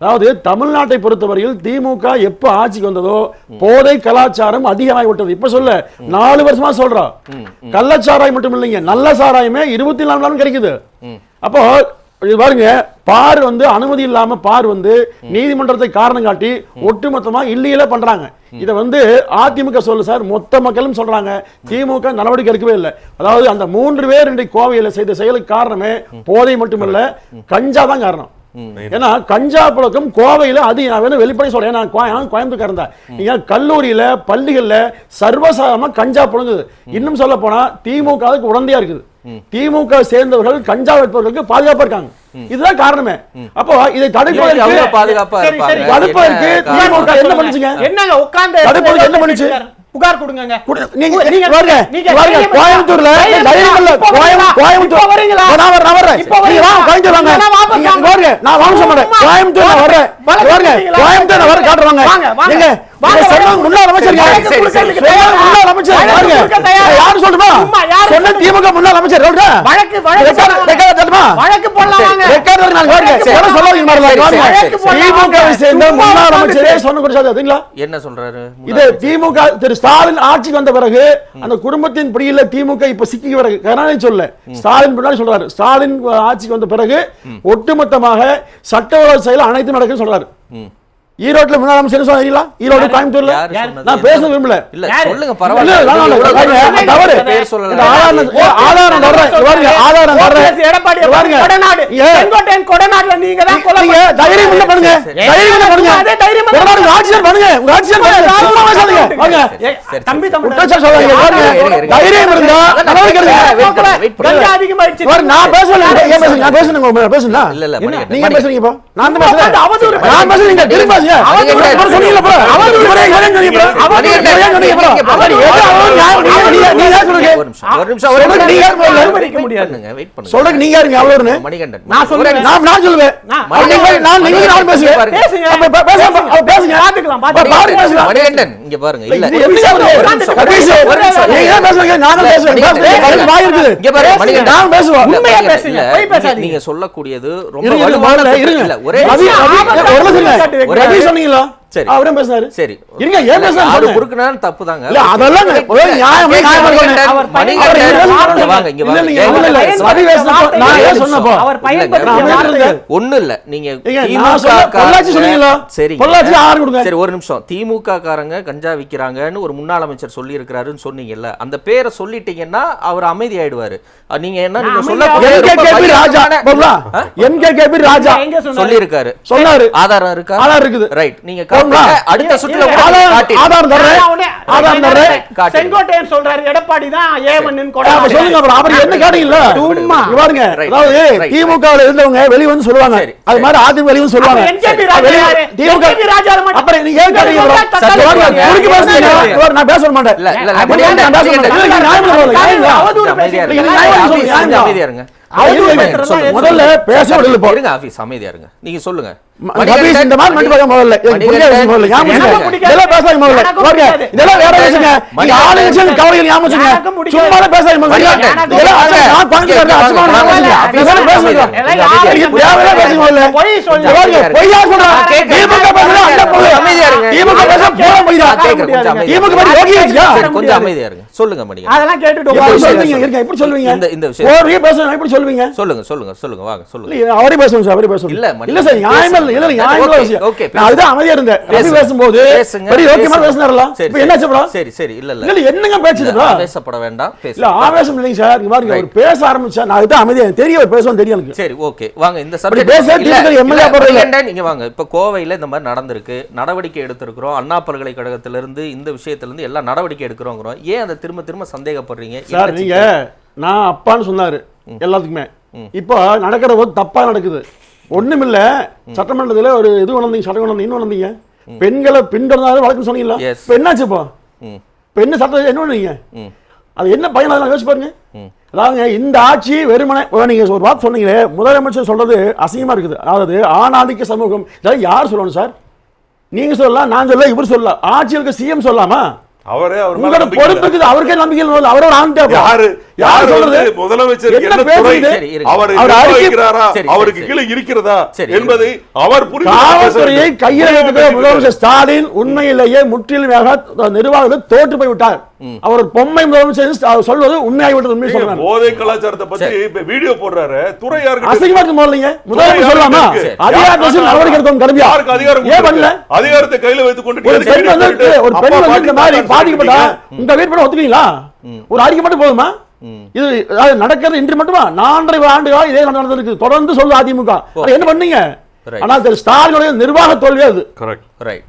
அதாவது தமிழ்நாட்டை பொறுத்தவரையில் திமுக எப்ப ஆட்சிக்கு வந்ததோ போதை கலாச்சாரம் அதிகமாகி விட்டது இப்ப சொல்ல நாலு வருஷமா சொல்றோம் கள்ளச்சாராயம் மட்டும் இல்லைங்க நல்ல சாராயமே இருபத்தி நாலு மணி கிடைக்குது. அப்போ இது பாருங்க பார் வந்து அனுமதி இல்லாம பார் வந்து நீதிமன்றத்தை காரணம் காட்டி ஒட்டுமொத்தமா இல்லையில பண்றாங்க. இதை வந்து அதிமுக சொல்லு சார் மொத்த மக்களும் சொல்றாங்க. திமுக நடவடிக்கை எடுக்கவே இல்லை. அதாவது அந்த மூன்று பேர் இன்றைக்கு கோவையில் செய்த செயலுக்கு காரணமே போதை மட்டுமல்ல கஞ்சா தான் காரணம். ஏன்னா கஞ்சா புழக்கம் கோவையில அது நான் வேணும் வெளிப்படை சொல்றேன். நான் கோய- நான் கோயம்புத்தூர் தான் நீங்க கல்லூரியில பள்ளிகள்ல சர்வசாதாரணமா கஞ்சா புழங்குது. இன்னும் சொல்ல போனா திமுக அதுக்கு உடந்தையா இருக்குது. திமுக சேர்ந்தவர்கள் கஞ்சா வைப்பவர்களுக்கு பாதுகாப்பா இருக்காங்க. இதுதான் காரணமே. அப்போ இதை தடுப்பதற்கு பாதுகாப்பா சரி, சரி. இருப்பாங்க. தடுப்பதற்கு என்ன திமுக? என்ன பண்ணுச்சுங்க? என்னங்க உட்கார்ந்து தடுப்பதற்கு என்ன பண்ணுச்சு? புகார் கொடுங்கங்க. குடு- நீங்க கோயம்புத்தூர்ல? கோயம்புத்தூர். இப்ப வரீங்களா? நான் வரேன் நான் வரேன். இப்ப? வாங்க கோயம்புத்தூர் வாங்க. இல்லைன்னா வாபஸ் வாங்க. பாருங்க நான் வாங்க மாட்டேன். கோயம்புத்தூர் நான் வரேன். கொடுத்தீங்களா? கோயம்புத்தூர் நான் வர காட்டுறாங்க. வாங்க, வாங்க. நீங்க வாங்க, முன்னாள் அமைச்சர் தயாரா? முன்னாள் அமைச்சர்? யாரு? சொல்லுமா? சொன்ன? திமுக முன்னாள் அமைச்சர் வழக்கு வழக்கு போடலாம். வழக்கு வாங்க. ரெக்கார்ட் நான் சொல்ல என்ன சொல்றாரு? இது திமுக திரு ஸ்டாலின் ஆட்சிக்கு வந்த பிறகு அந்த குடும்பத்தின் பிடியில திமுக இப்ப சிக்கி பிறகு கருணாநிதி சொல்ல ஸ்டாலின் பின்னாடி சொல்றாரு. ஸ்டாலின் ஆட்சிக்கு வந்த பிறகு ஒட்டுமொத்தமாக சட்ட ஒழுங்கு செயல் அனைத்தும் நடக்குன்னு சொல்றாரு. ஈரோட்ல முன்னாள் அமைச்சர் சொன்னீங்களா ஈரோடு கோயம்புத்தூர்ல? நான் பேச விரும்பல. இல்ல? சொல்லுங்க பரவாயில்ல. தவறு. பேர் சொல்லல. ஆதாரம் ஆதாரம் தர்றேன் பாருங்க ஆதாரம் தர்றேன் எடப்பாடி பாருங்க. கொடநாடு? செங்கோட்டையன் கொடநாடுல நீங்க தான் கொலை நீங்க தைரியம் இல்ல பண்ணுங்க. தைரியம் இல்ல பண்ணுங்க. அதே தைரியம் உங்க ஆட்சியர் பண்ணுங்க. உங்க ஆட்சியர் பண்ணுங்க. சும்மா பேசாதீங்க. வாங்க. தம்பி தம்பி. குற்றச்சாட்டு சொல்லாதீங்க பாருங்க. தைரியம் இருந்தா நடவடிக்கை பண்ணுங்க, பண்ணுங்க. கஞ்சா அதிகமாயிடுச்சு பாரு, நான் பேசல நான் பேசுறேன். உங்க பேசுனா இல்ல இல்ல நீங்க. பேசுறீங்க இப்போ? நான் பேசுறேன். நான் பேசுறேன். நீங்க திரும்ப நீங்க சொல்லக்கூடியது ரொம்ப ஒரே 爱上你了？சரி. அவரே பேசினாரு. சரி இருங்க, ஏன் பேசுனாரு யாரு சொல்லுங்க. குறுக்குனாலும் தப்புதாங்க இல்ல, அதெல்லாம் நியாயம். அவர் இங்க வாங்க, இங்க வாங்க. நான் ஏன். சொன்னப்போ? அவர் இருந்தேன். ஒண்ணும் இல்ல நீங்க திமுக பொள்ளாச்சி சொன்னீங்களா? சரிங்க. பொள்ளாச்சி ஆறு கொடுங்க. சரி ஒரு நிமிஷம் திமுக காரங்க கஞ்சா விக்கிறாங்கன்னு ஒரு முன்னாள் அமைச்சர் சொல்லி இருக்கிறாருன்னு சொன்னீங்கல்ல அந்த பேரை சொல்லிட்டீங்கன்னா அவர் அமைதி ஆயிடுவாரு நீங்க என்ன நீங்க சொல்ல ராஜா, போங்களா? MKKP ராஜா? சொல்லி இருக்காரு சொன்னாரு. ஆதாரம் இருக்கா ஆதாரம் இருக்குது. ரைட் நீங்க. அடுத்த சுற்றுல இல்ல, கூட ஆதாரம் காட்டிடுங்க. ஆதாரம் தர்றேன். நான் உடனே- ஆதாரம் தர்றேன். காட்டுங்க. செங்கோட்டையன் சொல்றாரு எடப்பாடி தான் ஏவன் அப்ப சொல்லுங்க அப்புறம் அப்புறம் என்ன கேட்டீங்கல்ல சும்மா. இங்க பாருங்க Right. அதாவது Right. திமுக ல இருந்தவங்க வெளிய வந்து சொல்லுவாங்க சரி, அது. மாதிரி அதிமுக வெளிய வந்து சொல்லுவாங்க? திமுக. அப்புறம் நீங்க ஏன் கேட்டீங்க நான் பேச நான் பேச மாட்டேன் முதல்ல பேச இருங்க ஆபீஸ் அமைதியா இருங்க. நீங்க சொல்லுங்க. இந்த மாதிரி முதல்ல. முதல்ல. இதெல்லாம் பேசாதீங்க முதல்ல. இதெல்லாம் வேற நீங்க கவலைகள் ஞாபகம் வச்சுங்க. சும்மா பேசாதீங்க முதல்ல. இதெல்லாம் நான் கோயம்புத்தூர்ல அச்சமா ஞாபகம் பேசுங்க முதல்ல. பொய் பொய்யா திமுக அந்த பொய். அமைதியா இருங்க. திமுக பொய் தான். திமுக? சரி, கொஞ்சம் அமைதியா இருங்க. சொல்லுங்க மணிகண்டன் அதெல்லாம் கேட்டுட்டு எப்படி. சொல்லுவீங்க? இருங்க, எப்படி சொல்லுவீங்க? இந்த- இந்த விஷயம். ஒரு பேசுங்க, எப்படி சொல்லுவீங்க? சொல்லுங்க சொல்லுங்க சொல்லுங்க வாங்க சொல்லுங்க அவரே பேசணும் சார், அவரே பேசணும். இல்ல, மணி- இல்ல சார், நியாயமா இல்ல, இல்ல, இல்ல, நியாயமா ஓகே, விஷயம். ஓகே, நான் அதுதான் அமைதியா இருந்தேன். ரவி பேசுங்க. பேசும்போது. பேசினார்ல? சரி, இப்ப என்னாச்சு அப்புறம்? சரி சரி இல்ல இல்ல இல்ல, இல்ல, என்னங்க இதுப்பா? ஆவேசப்பட வேண்டாம் இல்ல, ஆவேசம் இல்லைங்க சார். இங்க பாருங்க. அவர் பேச ஆரம்பிச்சா, நான் அதுதான் அமைதியா. தெரியும், அவர் தெரியும் எனக்கு. சரி ஓகே வாங்க இந்த சப்ஜெக்ட் பேச. நீங்க வாங்க இப்ப கோவையில இந்த மாதிரி நடந்திருக்கு நடவடிக்கை எடுத்திருக்கிறோம் அண்ணா பல்கலைக்கழகத்துல இருந்து இந்த விஷயத்துல இருந்து எல்லாம் நடவடிக்கை எடுக்கிறோங்கிறோம் ஏன் அதை திரும்ப திரும்ப சந்தேகப்படுறீங்க. சார், நீங்க நான் அப்பான்னு சொன்னாரு எல்லாத்துக்குமே. இப்போ நடக்கிற போது தப்பா நடக்குது. ஒண்ணுமில்ல சட்டமன்றத்துல ஒரு இது கொண்டு வந்தீங்க சட்டம் என்ன கொண்டு வந்தீங்க பெண்களை பின்தொடர்ந்தாலும் வழக்குன்னு சொன்னீங்களா. இப்போ என்னாச்சு இப்போ? இப்போ என்ன சட்டம் என்ன பண்ணுவீங்க அது என்ன பயன் அதெல்லாம் யோசிச்சு பாருங்க. அதாவதுங்க இந்த ஆட்சி வெறுமனே நீங்க ஒரு வார்த்தை சொன்னீங்களே முதலமைச்சர் சொல்றது அசிங்கமா இருக்குது. அதாவது ஆணாதிக்க சமூகம் யார் சொல்லணும் சார்? நீங்க சொல்லலாம் நான் சொல்ல இவர் சொல்லலாம் ஆட்சியலுக்கு சிஎம் சொல்லலாமா? அவரே அவர். பொறுப்பு இருக்குது அவருக்கே நம்பிக்கை அவரோட ஆண்ட யாரு? யார் சொல்றது? முதலமைச்சர் என்ன பேசுறது? அவர் சரி, அவருக்கு. கீழே இருக்கிறதா என்பதை அவர் காவல்துறையை வைத்துக் முதலமைச்சர் ஸ்டாலின் உண்மையிலேயே முற்றிலுமாக நிர்வாகத்தில் தோற்று போய் விட்டார் அவர் பொம்மை முதலமைச்சர் சொல்வது உண்மையாகிவிட்டது உண்மை போதை கலாச்சாரத்தை பத்தி இப்ப வீடியோ போடுறாரு. துறை யாருக்கு அசிங்கமா இருக்கு முதல்ல முதலமைச்சர் சொல்லலாமா? இருக்கு. அதிகாரத்தில் நடவடிக்கை எடுக்கணும் கடுமையா. யாருக்கு அதிகாரம் ஏன் பண்ணல? அதிகாரத்தை கையில வைத்துக் கொண்டு ஒரு பெண் வந்து ஒரு பெண் வந்து இந்த மாதிரி பாதிக்கப்பட்டா? உங்க வீட்டு ஒத்துக்கிறீங்களா? ஒரு அறிக்கை மட்டும் போதுமா? இது அதாவது நடக்கிறது இன்று மட்டுமா? நான்கரை ஆண்டுகளா இதே நடந்திருக்கு தொடர்ந்து சொல்லுது அதிமுக. அதை என்ன பண்ணீங்க. ஆனால் ஸ்டாலினுடைய நிர்வாக தோல்வி அது Correct. ரைட்